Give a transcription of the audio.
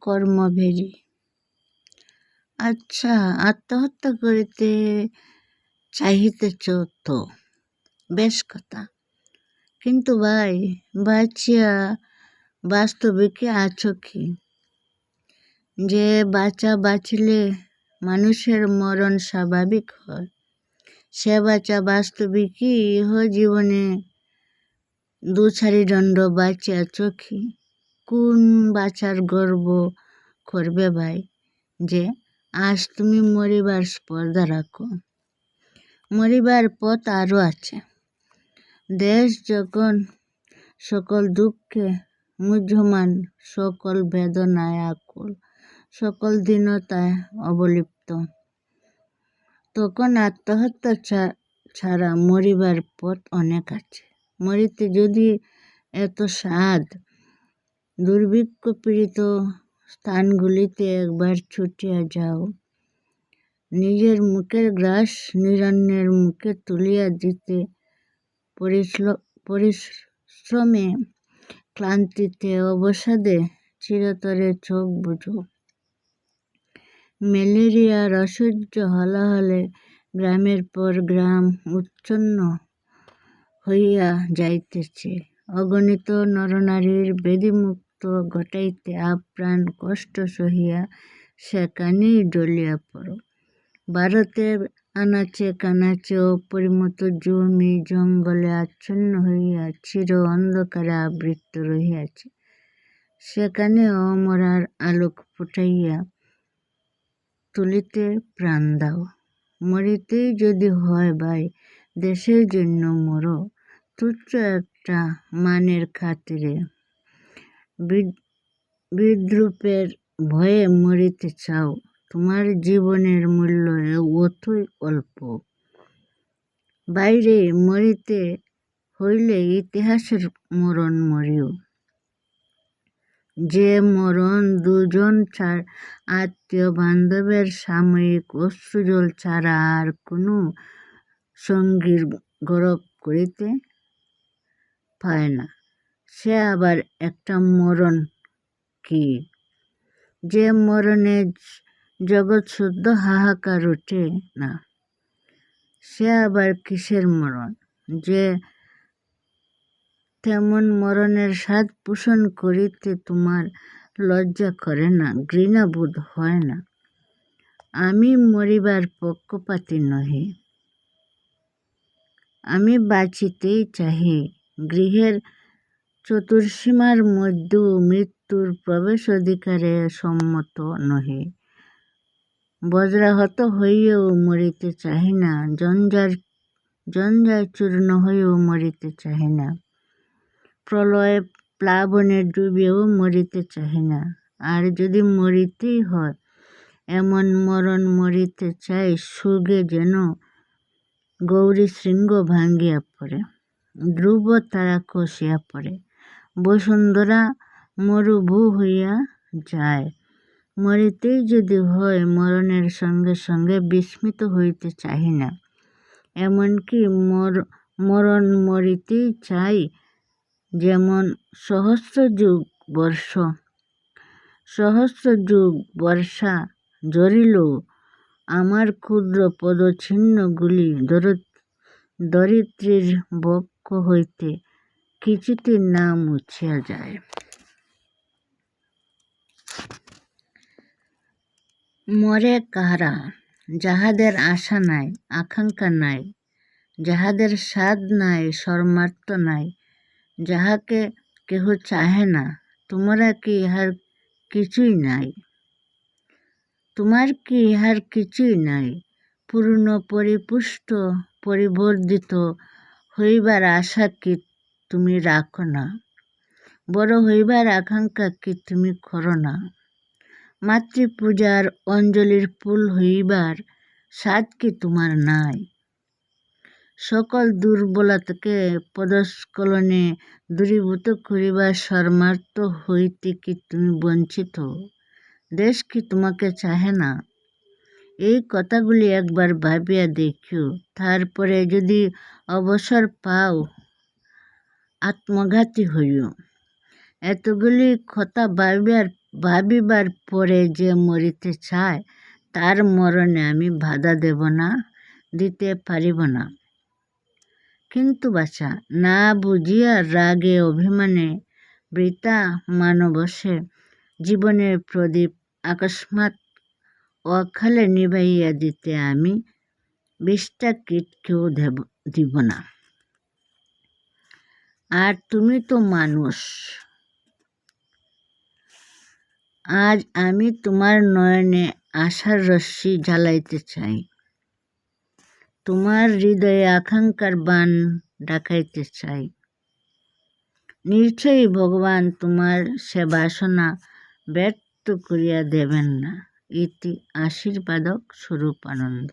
কর্মভেরি। আচ্ছা আত্মহত্যা করিতে চাহিতেছ তো? বেশ কথা। কিন্তু ভাই, বাঁচিয়া বাস্তবিকে আছো কি? যে বাঁচা বাঁচলে মানুষের মরণ স্বাভাবিক হয়। সে বাঁচা বাস্তবিকই ইহ জীবনে দুছারি দণ্ড বাঁচিয়াছ কি? কোন বাঁচার গর্ব করবে ভাই? যে, আজ তুমি মরিবার স্পর্ধা রাখো। মরিবার পথ আরও আছে। দেশ যখন সকল দুঃখে মুহ্যমান, সকল বেদনায় আকুল, সকল দীনতায় অবলিপ্ত, তখন আত্মহত্যা ছাড়া মরিবার পথ অনেক আছে। মরিতে যদি এত স্বাদ দুর্ভিক্ষপীড়িত স্থানগুলিতে একবার ছুটিয়া যাও। নিজের মুখের গ্রাস নিরন্যের মুখে তুলিয়া দিতে পরিশ্রমে ক্লান্তিতে অবসাদে চিরতরে চোখ বুঝো ম্যালেরিয়ার অসহ্য হলাহলে গ্রামের পর গ্রাম উচ্ছন্ন হইয়া যাইতেছে। অগণিত নরনারীর বেদিমুক্ত ঘটাইতে আপ্রাণ কষ্ট সহিয়া সেখানেই ডলিয়া পড়ো। ভারতের আনাচে কানাচে অপরিমত জমি জঙ্গলে আচ্ছন্ন হইয়া চির অন্ধকারে আবৃত রহিয়াছে। সেখানে অমরার আলোক ফুটাইয়া তুলিতে প্রাণ দাও। মরিতেই যদি হয় ভাই, দেশের জন্য মরো। তুচ্ছ একটা মানের খাতিরে। বিদ্রুপের ভয়ে মরিতে চাও। তোমার জীবনের মূল্য অতই অল্প। বাইরে মরিতে হইলে ইতিহাসের মরণ মরিও। যে মরণ দুজন আত্মীয় বান্ধবের সাময়িক অশ্রুজল ছাড়া আর কোনো সঙ্গীর গৌরব করিতে পায় না। সে আবার একটা মরণ কি? যে মরণে জগৎ শুদ্ধ হাহাকার ওঠে না। সে আবার কিসের মরণ? যে তেমন মরণের স্বাদ পোষণ করিতে তোমার লজ্জা করে না ঘৃণাবোধ হয় না। আমি মরিবার পক্ষপাতী নহি। আমি বাঁচিতেই চাহি, গৃহের চতুর্সীমার মধ্যেও মৃত্যুর প্রবেশ অধিকারে সম্মত নহে। বজ্রাহত হইয়াও মরিতে চাহি না, জঞ্জার জঞ্জায় চূর্ণ হইয়াও মরিতে চাহি না। প্রলয়ে প্লাবনে ডুবেও মরিতে চাহি না। আর যদি মরিতেই হয়, এমন মরণ মরিতে চাই, সুগে যেন গৌরী শৃঙ্গ ভাঙ্গিয়া পড়ে, ধ্রুব তারা খসিয়া পড়ে। বসুন্ধরা মরুভূ হইয়া যায়। মরিতেই যদি হয়, মরণের সঙ্গে সঙ্গে বিস্মিত হইতে চাহি না। এমনকি মর, মরণ মরিতেই চাই যেমন সহস্র যুগ বর্ষ। সহস্র যুগ বর্ষা ঝরিল আমার ক্ষুদ্র পদচিহ্নগুলি ধরিত্রীর বক্ষ হইতে। কিছুতে না মুছিয়া যায়। মরে কাহারা, যাহাদের আশা নাই, আকাঙ্ক্ষা নাই, যাহাদের স্বাদ নাই সর্মার্থ নাই, যাহাকে কেহ চাহে না, তোমরা কি ইহার কিছুই নাই? তোমার কি ইহার কিছুই নাই? পূর্ণ, পরিপুষ্ট, পরিবর্ধিত হইবার আশা কি তুমি রাখো না। বড় হইবার আকাঙ্ক্ষা কি তুমি করো না। মাতৃপূজার অঞ্জলির ফুল হইবার স্বাদ কি তোমার নাই। সকল দুর্বলতাকে পদস্কলনে দূরীভূত করিবার সর্মার্থ হইতে কি তুমি বঞ্চিত? দেশ কি তোমাকে চাহে না? এই কথাগুলি একবার ভাবিয়া দেখিও, তারপরে যদি অবসর পাও আত্মঘাতী হইও এতগুলি কথা ভাবিবার ভাবিবার পরে যে মরিতে চায়, তার মরণে আমি বাধা দেব না, দিতে পারিব না। কিন্তু বাছা, না বুঝিয়া রাগে অভিমানে বৃতা মানবসে জীবনের প্রদীপ আকস্মাৎ অকালে নিভাইয়া দিতে আমি বিষ্ঠা কীটকেও দেব, দিব না। আর তুমি তো মানুষ। আজ আমি তোমার নয়নে আশার রশ্মি জ্বালাইতে চাই। তোমার হৃদয়ে আকাঙ্ক্ষার বান ডাকাইতে চাই। নিশ্চয়ই ভগবান তোমার সে বাসনা ব্যর্থ করিয়া দেবেন না। ইতি আশীর্বাদক স্বরূপ আনন্দ